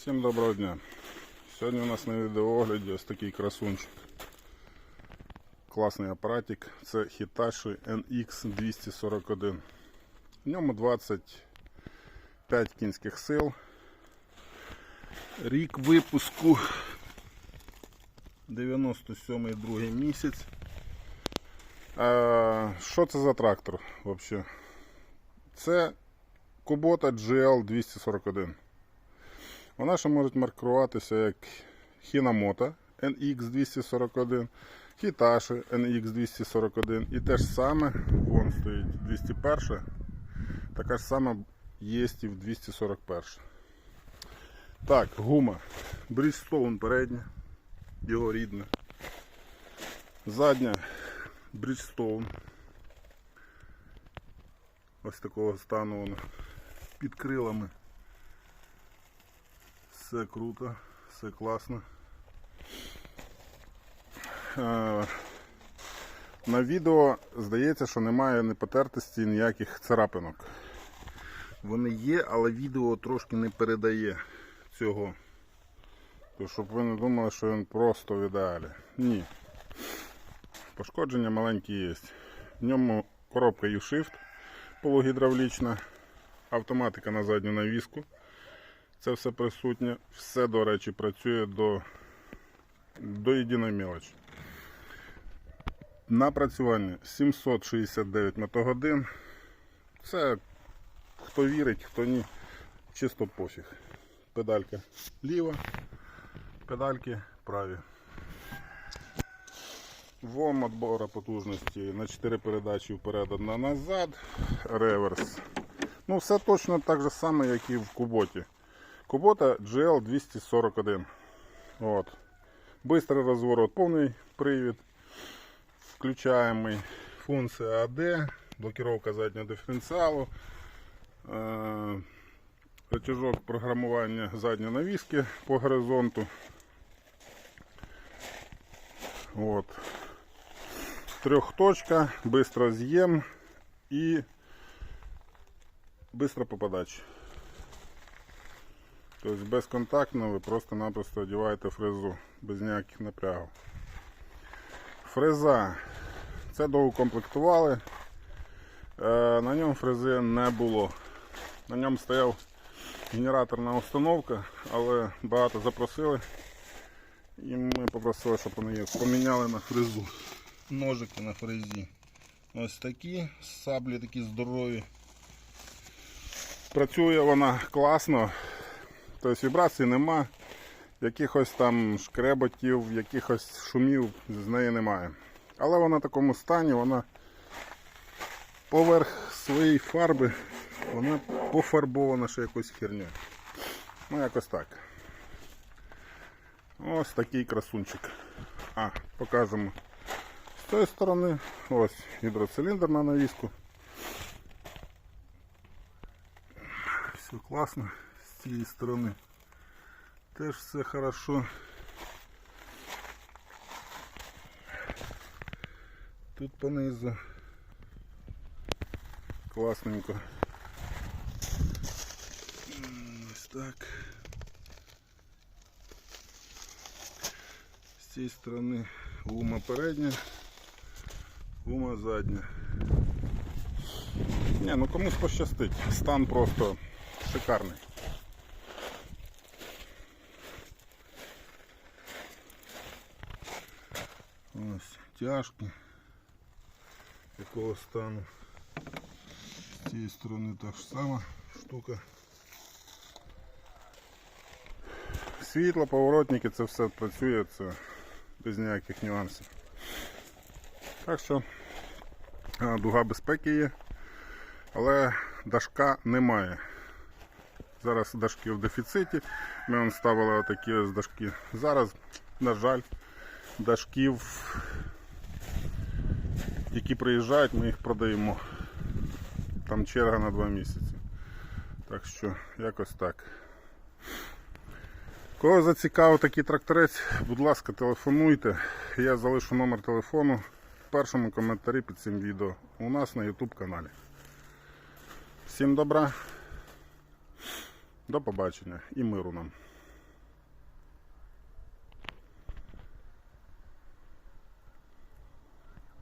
Всім доброго дня. Сьогодні у нас на відеоогляді ось такий красунчик. Класний апаратик. Це Hitachi NX241. В ньому 25 кінських сил. Рік випуску 97-й другий місяць. Що це за трактор взагалі? Це Kubota GL241. Вона ще може маркуватися як Hinamoto NX241, Hitachi NX241 і те ж саме, вон стоїть 201, така ж сама є і в 241. Так, гума. Bridgestone передня, його рідна. Задня Bridgestone. Ось такого стану вона під крилами. Все круто, все класно. Е, На відео здається, що немає непотертості ніяких царапинок. Вони є, але відео трошки не передає цього. То, щоб ви не думали, що він просто в ідеалі. Ні. Пошкодження маленькі є. В ньому коробка U-Shift полугідравлічна, автоматика на задню навіску. Це все присутнє. Все, до речі, працює до, до єдиної мелочі. Напрацювання 769 мотогодин. Це хто вірить, хто ні, чисто пофіг. Педалька ліва, педальки праві. ВОМ отбора потужності на 4 передачі вперед, одна назад, реверс. Ну, все точно так же саме, як і в Куботі. Кубота GL241. От. Быстрый разворот, повний привід. Включаємий функція AD, блокировка заднього диференціалу, е, рычажок програмування задньої навіски по горизонту. От. Трьохточка, быстро з'єм і быстро по подачі. Тобто безконтактно ви просто-напросто одягаєте фрезу без ніяких напрягів. Фреза. Це доукомплектували. Е, На ньому фрези не було. На ньому стояв генераторна установка, але багато запросили. І ми попросили, щоб вони поміняли на фрезу. Ножики на фрезі. Ось такі, саблі такі здорові. Працює вона класно. Тобто вібрацій нема, якихось там шкреботів, якихось шумів з неї немає. Але вона в такому стані, вона поверх своєї фарби, вона пофарбована ще якоюсь херню. Ну якось так. Ось такий красунчик. А, покажемо. З цієї сторони ось гідроциліндр на навіску. Все класно з цієї сторони. Теж все хорошо. Тут понизу. Класненько. М, Ось так. З цієї сторони гума передня, гума задня. Не, ну комусь пощастить. Стан просто шикарний. Ось тяжкі. Якого стану. З цієї сторони так ж сама штука. Світло, поворотники, це все працює, це без ніяких нюансів. Так що дуга безпеки є, але дашка немає. Зараз дашки в дефіциті. Ми вон ставили отакі ось дашки. Зараз, на жаль, дашків, які приїжджають, ми їх продаємо. Там черга на два місяці. Так що якось так. Кого зацікавив такий тракторець, будь ласка, телефонуйте. Я залишу номер телефону в першому коментарі під цим відео у нас на YouTube каналі. Всім добра, до побачення і миру нам.